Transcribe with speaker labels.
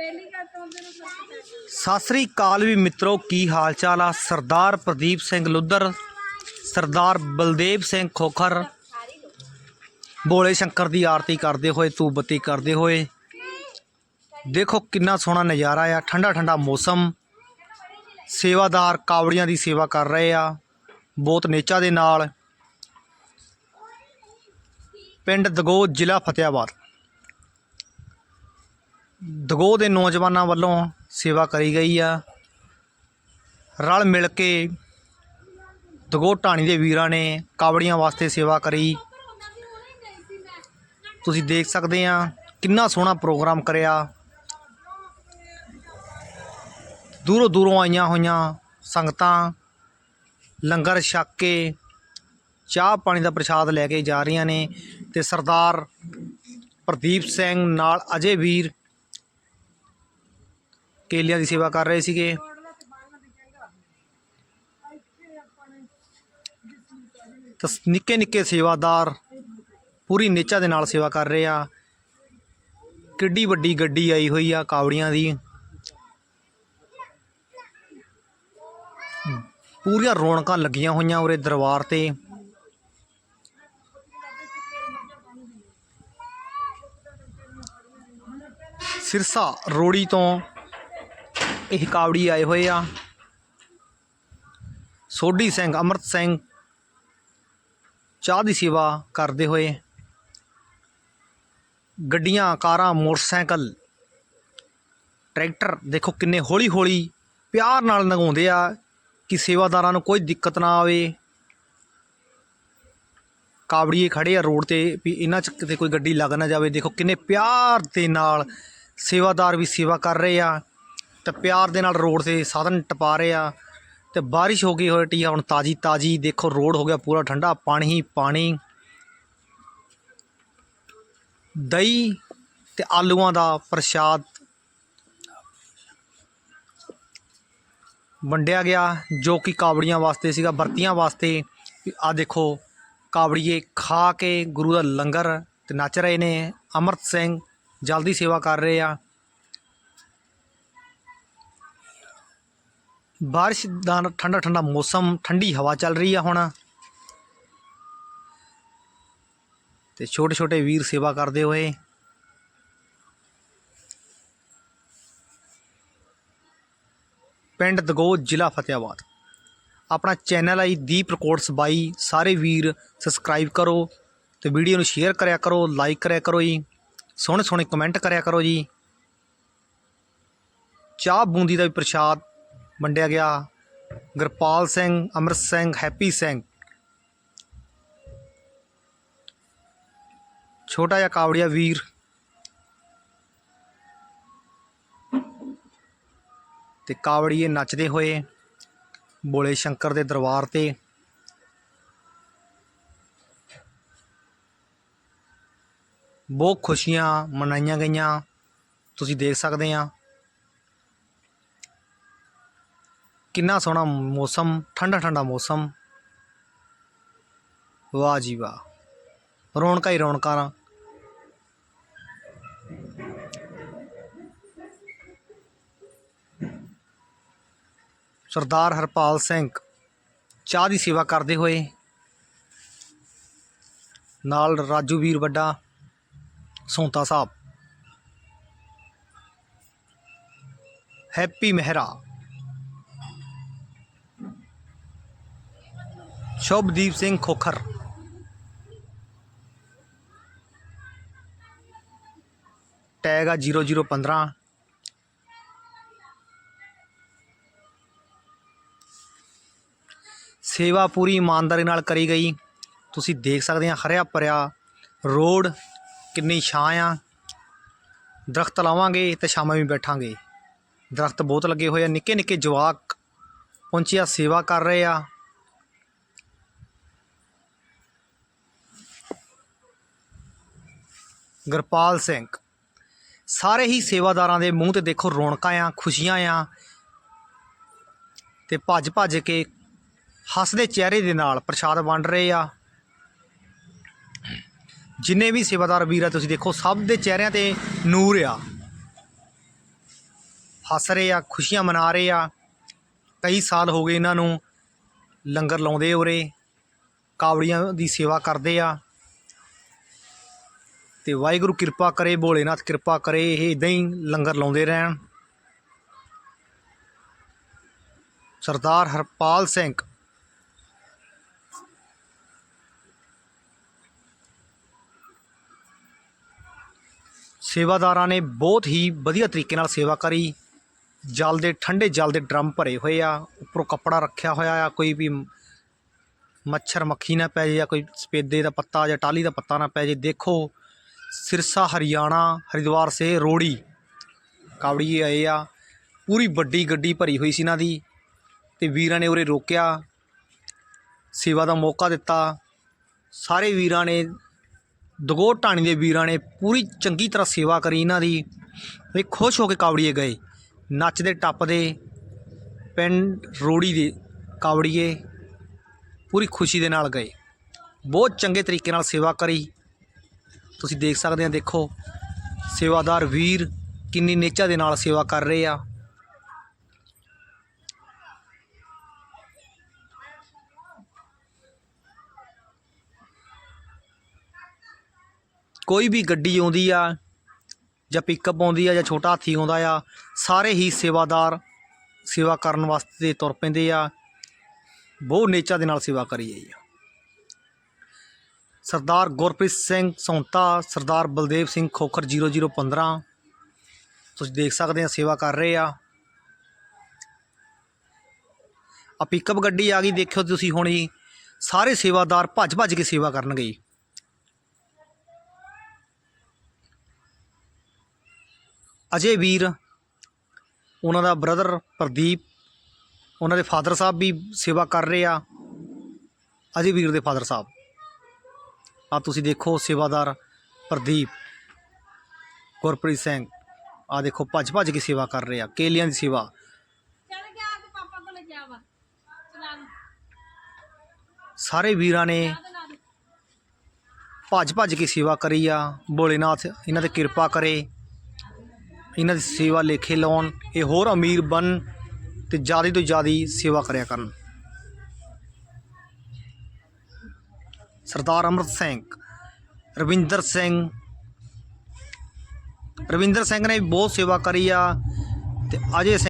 Speaker 1: ਪਹਿਲੀ ਗੱਲ ਤਾਂ ਉਹਦੇ ਨੂੰ ਸਭ
Speaker 2: ਸਤਿ ਸ੍ਰੀ ਅਕਾਲ ਵੀ ਮਿੱਤਰੋ, ਕੀ ਹਾਲ ਚਾਲ ਆ? ਸਰਦਾਰ ਪ੍ਰਦੀਪ ਸਿੰਘ ਲੁੱਧਰ ਸਰਦਾਰ ਬਲਦੇਵ ਸਿੰਘ ਖੋਖਰ ਬੋਲੇ ਸ਼ੰਕਰ ਦੀ ਆਰਤੀ ਕਰਦੇ ਹੋਏ ਤੂੰ ਬੱਤੀ ਕਰਦੇ ਹੋਏ। ਦੇਖੋ ਕਿੰਨਾ ਸੋਹਣਾ ਨਜ਼ਾਰਾ ਆ ਠੰਡਾ ਠੰਡਾ ਮੌਸਮ। ਸੇਵਾਦਾਰ ਕਾਵੜੀਆਂ ਦੀ ਸੇਵਾ ਕਰ ਰਹੇ ਆ ਬਹੁਤ ਨੇਚਾ ਦੇ ਨਾਲ। ਪਿੰਡ ਦਗੋ ਜ਼ਿਲ੍ਹਾ ਫਤਿਆਬਾਦ ਦਗੋਹ ਦੇ ਨੌਜਵਾਨਾਂ ਵੱਲੋਂ ਸੇਵਾ ਕਰੀ ਗਈ ਆ। ਰਲ ਮਿਲ ਕੇ ਦਗੋ ਢਾਣੀ ਦੇ ਵੀਰਾਂ ਨੇ ਕਾਵੜੀਆਂ ਵਾਸਤੇ ਸੇਵਾ ਕਰੀ। ਤੁਸੀਂ ਦੇਖ ਸਕਦੇ ਆ ਕਿੰਨਾ ਸੋਹਣਾ ਪ੍ਰੋਗਰਾਮ ਕਰਿਆ। ਦੂਰੋਂ ਦੂਰੋਂ ਆਈਆਂ ਹੋਈਆਂ ਸੰਗਤਾਂ ਲੰਗਰ ਛਕ ਕੇ ਚਾਹ ਪਾਣੀ ਦਾ ਪ੍ਰਸ਼ਾਦ ਲੈ ਕੇ ਜਾ ਰਹੀਆਂ ਨੇ ਤੇ ਸਰਦਾਰ ਪ੍ਰਦੀਪ ਸਿੰਘ ਨਾਲ ਅਜੇ ਵੀਰ ਕੇਲਿਆਂ ਦੀ ਸੇਵਾ ਕਰ ਰਹੇ ਸੀਗੇ। ਤਾਂ ਨਿੱਕੇ ਨਿੱਕੇ ਸੇਵਾਦਾਰ ਪੂਰੀ ਨਿਚਾ ਦੇ ਨਾਲ ਸੇਵਾ ਕਰ ਰਹੇ ਆ। ਕਿੱਡੀ ਵੱਡੀ ਗੱਡੀ ਆਈ ਹੋਈ ਆ ਕਾਵੜੀਆਂ ਦੀ। ਪੂਰੀਆਂ ਰੌਣਕਾਂ ਲੱਗੀਆਂ ਹੋਈਆਂ ਉਰੇ ਦਰਬਾਰ ਤੇ। ਸਿਰਸਾ ਰੋੜੀ ਤੋਂ ਇਹ ਕਾਵੜੀ ਆਏ ਹੋਏ ਆ। ਸੋਢੀ ਸਿੰਘ, ਅਮਰਤ ਸਿੰਘ, ਚਾਹ ਦੀ ਸੇਵਾ ਕਰਦੇ ਹੋਏ ਗੱਡੀਆਂ, ਕਾਰਾਂ, ਮੋਟਰਸਾਈਕਲ, ਟਰੈਕਟਰ ਦੇਖੋ ਕਿੰਨੇ ਹੌਲੀ ਹੌਲੀ ਪਿਆਰ ਨਾਲ ਲੰਘਾਉਂਦੇ ਆ ਕਿ ਸੇਵਾਦਾਰਾਂ ਨੂੰ ਕੋਈ ਦਿੱਕਤ ਨਾ ਆਵੇ। ਕਾਵੜੀਏ ਖੜੇ ਆ ਰੋਡ ਤੇ ਵੀ ਇਹਨਾਂ 'ਚ ਕਿਤੇ ਕੋਈ ਗੱਡੀ ਲੱਗ ਨਾ ਜਾਵੇ। ਦੇਖੋ ਕਿੰਨੇ ਪਿਆਰ ਦੇ ਨਾਲ ਸੇਵਾਦਾਰ ਵੀ ਸੇਵਾ ਕਰ ਰਹੇ ਆ। ਤੇ ਪਿਆਰ ਦੇ ਨਾਲ ਰੋਡ ਤੇ ਸਾਧਨ ਟਪਾ ਰਹੇ ਆ ਤੇ ਬਾਰਿਸ਼ ਹੋ ਗਈ ਹੋਈ ਟੀ ਹੁਣ ਤਾਜੀ ਤਾਜੀ ਦੇਖੋ ਰੋਡ ਹੋ ਗਿਆ ਪੂਰਾ ਠੰਡਾ, ਪਾਣੀ ਹੀ ਪਾਣੀ। ਦਹੀਂ ਤੇ ਆਲੂਆਂ ਦਾ ਪ੍ਰਸ਼ਾਦ ਵੰਡਿਆ ਗਿਆ, ਜੋ ਕਿ ਕਾਵੜੀਆਂ ਵਾਸਤੇ ਸੀਗਾ, ਵਰਤੀਆਂ ਵਾਸਤੇ। ਆ ਦੇਖੋ ਕਾਵੜੀਏ ਖਾ ਕੇ ਗੁਰੂ ਦਾ ਲੰਗਰ ਤੇ ਨੱਚ ਰਹੇ ਨੇ, ਅਮਰਤ ਸਿੰਘ ਜਲਦੀ ਸੇਵਾ ਕਰ ਰਹੇ ਆ। ਬਾਰਿਸ਼ ਦਾ ਠੰਡਾ ਠੰਡਾ ਮੌਸਮ, ਠੰਡੀ ਹਵਾ ਚੱਲ ਰਹੀ ਆ ਹੁਣ। ਤੇ ਛੋਟੇ ਛੋਟੇ ਵੀਰ ਸੇਵਾ ਕਰਦੇ ਹੋਏ। ਪਿੰਡ ਦਗੋ ਜ਼ਿਲ੍ਹਾ ਫਤਿਆਬਾਦ ਆਪਣਾ ਚੈਨਲ ਆਈ ਜੀ, ਦੀਪ ਰਿਕਾਰਡਸ ਬਾਈ। ਸਾਰੇ ਵੀਰ ਸਬਸਕ੍ਰਾਈਬ ਕਰੋ ਤੇ ਵੀਡੀਓ ਨੂੰ ਸ਼ੇਅਰ ਕਰਿਆ ਕਰੋ, ਲਾਈਕ ਕਰਿਆ ਕਰੋ ਜੀ। ਸੋਹਣੇ ਸੋਹਣੇ ਕਮੈਂਟ ਕਰਿਆ ਕਰੋ ਜੀ। ਚਾਹ ਬੂੰਦੀ ਦਾ ਵੀ ਪ੍ਰਸ਼ਾਦ ਵੰਡਿਆ ਗਿਆ। ਗੁਰਪਾਲ ਸਿੰਘ ਅਮਰ ਸਿੰਘ, ਹੈਪੀ ਸਿੰਘ। ਛੋਟਾ ਜਿਹਾ ਕਾਵੜੀਆ ਵੀਰ। ਤੇ ਕਾਵੜੀਏ ਨੱਚਦੇ ਹੋਏ ਬੋਲੇ ਸ਼ੰਕਰ ਦੇ ਦਰਬਾਰ ਤੇ। ਬਹੁਤ ਖੁਸ਼ੀਆਂ ਮਨਾਈਆਂ ਗਈਆਂ। ਤੁਸੀਂ ਦੇਖ ਸਕਦੇ ਆ। ਕਿੰਨਾ ਸੋਹਣਾ ਮੌਸਮ, ਠੰਡਾ ਠੰਡਾ ਮੌਸਮ। ਵਾਹ ਜੀ ਵਾਹ। ਰੌਣਕਾਂ ਹੀ ਰੌਣਕਾਂ ਸਰਦਾਰ ਹਰਪਾਲ ਸਿੰਘ, ਚਾਹ ਦੀ ਸੇਵਾ ਕਰਦੇ ਹੋਏ। ਨਾਲ ਰਾਜੂ ਵੀਰ ਵੱਡਾ, ਸੌਂਤਾ ਸਾਹਿਬ। ਹੈਪੀ ਮਹਿਰਾ। ਸ਼ੁਭਦੀਪ ਸਿੰਘ ਖੋਖਰ। ਟੈਗ ਆ 0015 ਸੇਵਾ ਪੂਰੀ ਇਮਾਨਦਾਰੀ ਨਾਲ ਕਰੀ ਗਈ। ਤੁਸੀਂ ਦੇਖ ਸਕਦੇ ਆ ਹਰਿਆ ਭਰਿਆ ਰੋਡ, ਕਿੰਨੀ ਛਾਂ ਆ। ਦਰਖਤ ਲਾਵਾਂਗੇ ਤੇ ਸ਼ਾਮਾਂ ਵੀ ਬੈਠਾਂਗੇ। ਦਰਖਤ ਬਹੁਤ ਲੱਗੇ ਹੋਏ ਆ। ਨਿੱਕੇ ਨਿੱਕੇ ਜਵਾਕ ਪਹੁੰਚਿਆ, ਸੇਵਾ ਕਰ ਰਹੇ ਆ। ਗੁਰਪਾਲ ਸਿੰਘ। ਸਾਰੇ ਹੀ ਸੇਵਾਦਾਰਾਂ ਦੇ ਮੂੰਹ ਤੇ ਦੇਖੋ ਰੌਣਕਾਂ ਆ, ਖੁਸ਼ੀਆਂ ਆ ਤੇ ਭੱਜ ਭੱਜ ਕੇ ਹੱਸਦੇ ਚਿਹਰੇ ਦੇ ਨਾਲ ਪ੍ਰਸ਼ਾਦ ਵੰਡ ਰਹੇ ਆ। ਜਿੰਨੇ ਵੀ ਸੇਵਾਦਾਰ ਵੀਰ ਆ, ਤੁਸੀਂ ਦੇਖੋ ਸਭ ਦੇ ਚਿਹਰਿਆਂ ਤੇ ਨੂਰ ਆ। ਹੱਸ ਰਹੇ ਆ, ਖੁਸ਼ੀਆਂ ਮਨਾ ਰਹੇ ਆ। ਕਈ ਸਾਲ ਹੋ ਗਏ ਇਹਨਾਂ ਨੂੰ ਲੰਗਰ ਲਾਉਂਦੇ ਉਰੇ, ਕਾਵੜੀਆਂ ਦੀ ਸੇਵਾ ਕਰਦੇ ਆ। ਤੇ ਵਾਹਿਗੁਰੂ ਕਿਰਪਾ ਕਰੇ, ਭੋਲੇਨਾਥ ਕਿਰਪਾ ਕਰੇ, ਇਹ ਇਦਾਂ ਹੀ ਲੰਗਰ ਲਾਉਂਦੇ ਰਹਿਣ। ਸਰਦਾਰ ਹਰਪਾਲ ਸਿੰਘ। ਸੇਵਾਦਾਰਾਂ ਨੇ ਬਹੁਤ ਹੀ ਵਧੀਆ ਤਰੀਕੇ ਨਾਲ ਸੇਵਾ ਕਰੀ। ਜਲ ਦੇ, ਠੰਡੇ ਜਲ ਦੇ ਡਰਮ ਭਰੇ ਹੋਏ ਆ, ਉੱਪਰੋਂ ਕੱਪੜਾ ਰੱਖਿਆ ਹੋਇਆ ਆ, ਕੋਈ ਵੀ ਮੱਛਰ ਮੱਖੀ ਨਾ ਪੈ ਜੇ ਜਾਂ ਕੋਈ ਸਪੇਦੇ ਦਾ ਪੱਤਾ ਜਾਂ ਟਾਲੀ ਦਾ ਪੱਤਾ ਨਾ ਪੈ ਜੇ, ਦੇਖੋ ਸਿਰਸਾ, ਹਰਿਆਣਾ, ਹਰਿਦੁਆਰ ਸੇ ਰੋੜੀ। ਕਾਵੜੀ ਆਏ ਆ। ਪੂਰੀ ਵੱਡੀ ਗੱਡੀ ਭਰੀ ਹੋਈ ਸੀ ਇਹਨਾਂ ਦੀ ਤੇ ਵੀਰਾਂ ਨੇ ਉਰੇ ਰੋਕਿਆ। ਸੇਵਾ ਦਾ ਮੌਕਾ ਦਿੱਤਾ। ਸਾਰੇ ਵੀਰਾਂ ਨੇ ਦਗੋ ਢਾਣੀ ਦੇ ਵੀਰਾਂ ਨੇ ਪੂਰੀ ਚੰਗੀ ਤਰ੍ਹਾਂ ਸੇਵਾ ਕਰੀ ਇਹਨਾਂ ਦੀ। ਇਹ ਖੁਸ਼ ਹੋ ਕੇ ਕਾਵੜੀਏ ਗਏ। ਨੱਚਦੇ, ਟੱਪਦੇ, ਪਿੰਡ ਰੋੜੀ ਦੇ ਕਾਵੜੀਏ ਪੂਰੀ ਖੁਸ਼ੀ ਦੇ ਨਾਲ ਗਏ। ਬਹੁਤ ਚੰਗੇ ਤਰੀਕੇ ਨਾਲ ਸੇਵਾ ਕਰੀ। ਤੁਸੀਂ ਦੇਖ ਸਕਦੇ ਆ, ਦੇਖੋ, ਸੇਵਾਦਾਰ ਵੀਰ ਕਿੰਨੀ ਨੇਚਾ ਦੇ ਨਾਲ ਸੇਵਾ ਕਰ ਰਹੇ ਆ। ਕੋਈ ਵੀ ਗੱਡੀ ਆਉਂਦੀ ਆ ਜਾਂ ਪਿਕਅਪ ਆਉਂਦੀ ਆ ਜਾਂ ਛੋਟਾ ਹਾਥੀ ਆਉਂਦਾ ਆ, ਸਾਰੇ ਹੀ ਸੇਵਾਦਾਰ ਸੇਵਾ ਕਰਨ ਵਾਸਤੇ ਤੁਰ ਪੈਂਦੇ ਆ। ਬਹੁਤ ਨੇਚਾ ਦੇ ਨਾਲ ਸੇਵਾ ਕਰੀ ਜਾਈ ਆ ਸਰਦਾਰ ਗੁਰਪ੍ਰੀਤ ਸਿੰਘ ਸੌਂਤਾ, ਸਰਦਾਰ ਬਲਦੇਵ ਸਿੰਘ ਖੋਖਰ 0015 ਤੁਸੀਂ ਦੇਖ ਸਕਦੇ ਆ, ਸੇਵਾ ਕਰ ਰਹੇ ਆ। ਆ ਪਿਕਅਪ ਗੱਡੀ ਆ ਗਈ, ਦੇਖਿਓ ਤੁਸੀਂ ਹੁਣ ਜੀ। ਸਾਰੇ ਸੇਵਾਦਾਰ ਭੱਜ ਭੱਜ ਕੇ ਸੇਵਾ ਕਰਨਗੇ ਜੀ। ਅਜੇ ਵੀਰ, ਉਹਨਾਂ ਦਾ ਬ੍ਰਦਰ ਪ੍ਰਦੀਪ, ਉਹਨਾਂ ਦੇ ਫਾਦਰ ਸਾਹਿਬ ਵੀ ਸੇਵਾ ਕਰ ਰਹੇ ਆ। ਅਜੇ ਵੀਰ ਦੇ ਫਾਦਰ ਸਾਹਿਬ। ਆ ਤੁਸੀਂ ਦੇਖੋ ਸੇਵਾਦਾਰ ਪ੍ਰਦੀਪ ਗੁਰਪ੍ਰੀਤ ਸਿੰਘ। ਆ ਦੇਖੋ ਭੱਜ ਭੱਜ ਕੇ ਸੇਵਾ ਕਰ ਰਹੇ ਆ ਕੇਲਿਆਂ ਦੀ ਸੇਵਾ।
Speaker 1: ਚੱਲ ਗਿਆ ਤੇ ਪਾਪਾ ਕੋਲ ਗਿਆ ਵਾ। ਚਲਾ ਨੂੰ
Speaker 2: ਸਾਰੇ ਵੀਰਾਂ ਨੇ ਭੱਜ ਭੱਜ ਕੇ ਸੇਵਾ ਕਰੀ ਆ। ਭੋਲੇਨਾਥ ਇਹਨਾਂ ਤੇ ਕਿਰਪਾ ਕਰੇ। ਇਹਨਾਂ ਦੀ ਸੇਵਾ ਲੇਖੇ ਲਾਉਣ। ਇਹ ਹੋਰ ਅਮੀਰ ਬਣ ਤੇ ਜ਼ਿਆਦਾ ਤੋਂ ਜ਼ਿਆਦਾ ਸੇਵਾ ਕਰਿਆ ਕਰਨ। ਸਰਦਾਰ ਅਮਰਤ ਸਿੰਘ, ਰਵਿੰਦਰ ਸਿੰਘ। ਰਵਿੰਦਰ ਸਿੰਘ ਨੇ ਵੀ ਬਹੁਤ ਸੇਵਾ ਕਰੀ ਆ ਤੇ ਅਜੇ ਸਿੰਘ